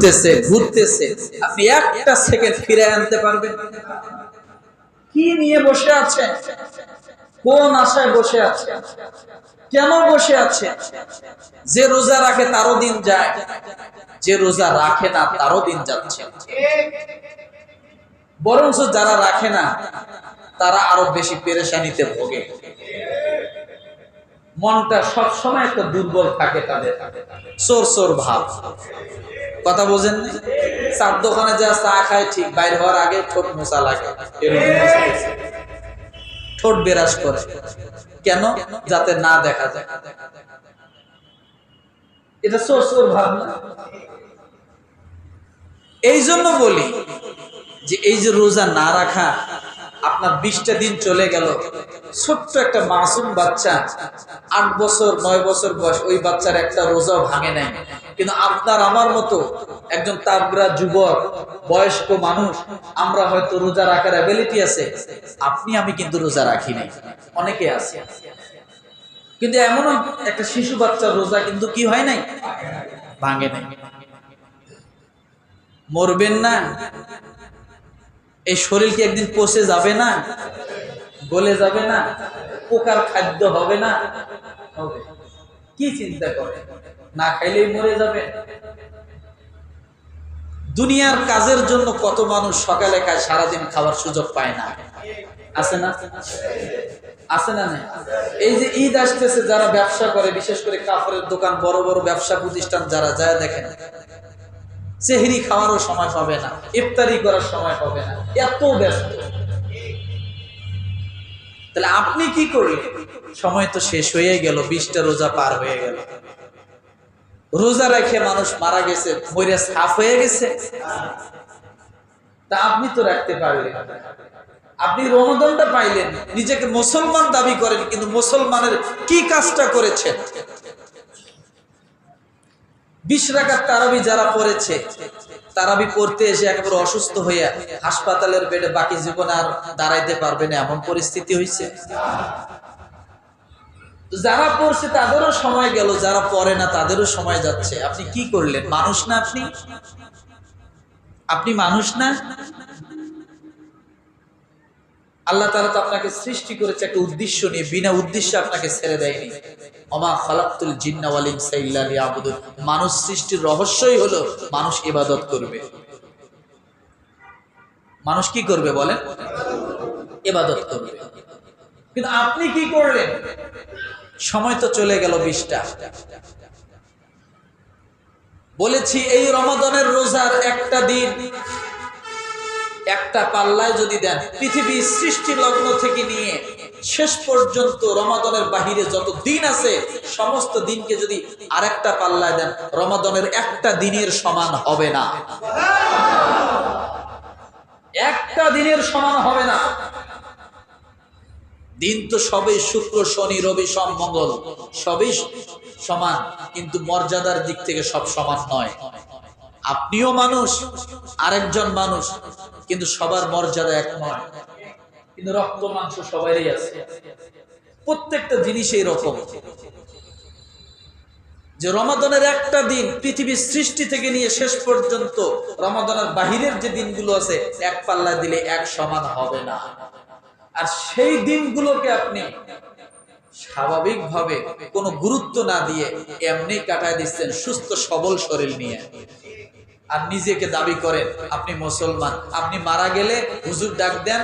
ঘুরতেছে ঘুরতেছে। আপনি একটা সেকেন্ড ফিরে আনতে পারবেন। কি নিয়ে বসে আছে? কোন আশায় বসে আছে? কেন বসে আছে? যে রোজা রাখে তারও দিন যায়, যে রোজা রাখে না তারও দিন যাচ্ছে। বরঞ্চ যারা রাখে না, তারা আরও বেশি পেরেশানিতে ভোগে। মনটা সবসময় একটা দুর্বল থাকে তাদের। সোর সোর ভাব। কথা বোঝেন না চার দোকানে যা চা খায় ঠিক, বাইর হওয়ার আগে ঠোঁট মোছা লাগে। ঠোঁট বেরাস করে। কেন? যাতে না দেখা যায়। এটা সোর সোর ভাব না এই জন্য বলি যে এই যে রোজা না রাখা আপনার বিশটা দিন চলে গেল। ছোট্ট একটা মাসুম বাচ্চা, আট বছর, নয় বছর বয়স, ওই বাচ্চার একটা রোজাও ভাঙে নাই। কিন্তু আপনার আমার মতো একজন তাবরা যুবক, বয়স্ক মানুষ, আমরা হয়তো রোজা রাখার অ্যাবিলিটি আছে। আপনি, আমি কিন্তু রোজা রাখি নাই। অনেকে আছে। কিন্তু এমনও একটা শিশু বাচ্চার রোজা কিন্তু কি হয় নাই? ভাঙে নাই। মরবেন না। এই শরীর কি একদিন পচে যাবে না? গলে যাবে না, পোকার খাদ্য হবে না, হবে। কি চিন্তা করে? না খাইলেই মরে যাবে। দুনিয়ার কাজের জন্য কত মানুষ সকালে খায়, সারাদিন খাওয়ার সুযোগ পায় না। আছে না? আছে না এই যে ঈদ আসতেছে, যারা ব্যবসা করে, বিশেষ করে কাপড়ের দোকান, বড় বড় ব্যবসা প্রতিষ্ঠান যারা যায় দেখেন সেহরি খাওয়ারও সময় পাবে না, ইফতারি করার সময় পাবে না, এত ব্যস্ত। তাহলে আপনি কি করলেন? সময় তো শেষ হয়ে গেল, বিশটা রোজা পার হয়ে গেল। রোজা রেখে মানুষ মারা গেছে মরে সাফ হয়ে গেছে। তা আপনি তো রাখতে পারলেন। আপনি রমদনটা পাইলেন, নিজেকে মুসলমান দাবি করেন, কিন্তু মুসলমানের কি কাজটা করেছেন? বিশ রাখার তারাবি যারা পড়েছে তারাবি পড়তে এসে একেবারে অসুস্থ হইয়া হাসপাতালের বেডে বাকি জীবনে আর দাঁড়াইতে পারবে না, এমন পরিস্থিতি হয়েছে যারা পড়ছে তাদেরও সময় গেল, যারা পড়ে না তাদেরও সময় যাচ্ছে। আপনি কি করলেন? মানুষ না আপনি? আপনি মানুষ না? আল্লাহ তালা তো আপনাকে সৃষ্টি করেছে একটা উদ্দেশ্য নিয়ে, বিনা উদ্দেশ্যে আপনাকে ছেড়ে দেয়নি। অমা খালাক্তুল জিন্নাওয়াল ইনসা ইল্লা মানুষ সৃষ্টির রহস্যই হলো মানুষ ইবাদত করবে। মানুষ কি করবে বলেন? ইবাদত করবে। কিন্তু আপনি কি করলেন? সময় তো চলে গেল বিশটা। বলেছি এই রমাদানের রোজার একটা দিন একটা পাল্লায় যদি দেন, পৃথিবীর সৃষ্টি লগ্ন থেকে নিয়ে শেষ পর্যন্ত রমাদনের বাহিরে যত দিন আছে, সমস্ত দিনকে যদি আরেকটা পাল্লায় দেন, রমাদনের একটা দিনের সমান হবে না। একটা দিনের সমান হবে না। দিন তো সবই শুক্র, শনি, রবি সব মঙ্গল সবই সমান, কিন্তু মর্যাদার দিক থেকে সব সমান নয়। আপনিও মানুষ, আরেকজন মানুষ কিন্তু সবার মর্যাদা এক নয়। কিন্তু রক্ত, মাংস সবারই আছে। প্রত্যেকটা জিনিসই রকম। যে রমাদানের একটা দিন পৃথিবীর সৃষ্টি থেকে নিয়ে শেষ পর্যন্ত রমাদানের বাহিরের যে দিনগুলো আছে, এক পাল্লা দিলে এক সমান হবে না। আর সেই দিনগুলোকে আপনি স্বাভাবিকভাবে কোনো গুরুত্ব না দিয়ে এমনি কাটায় দিচ্ছেন সুস্থ সবল শরীর নিয়ে। আর নিজেকে দাবি করেন আপনি মুসলমান। আপনি মারা গেলে হুজুর ডাক দেন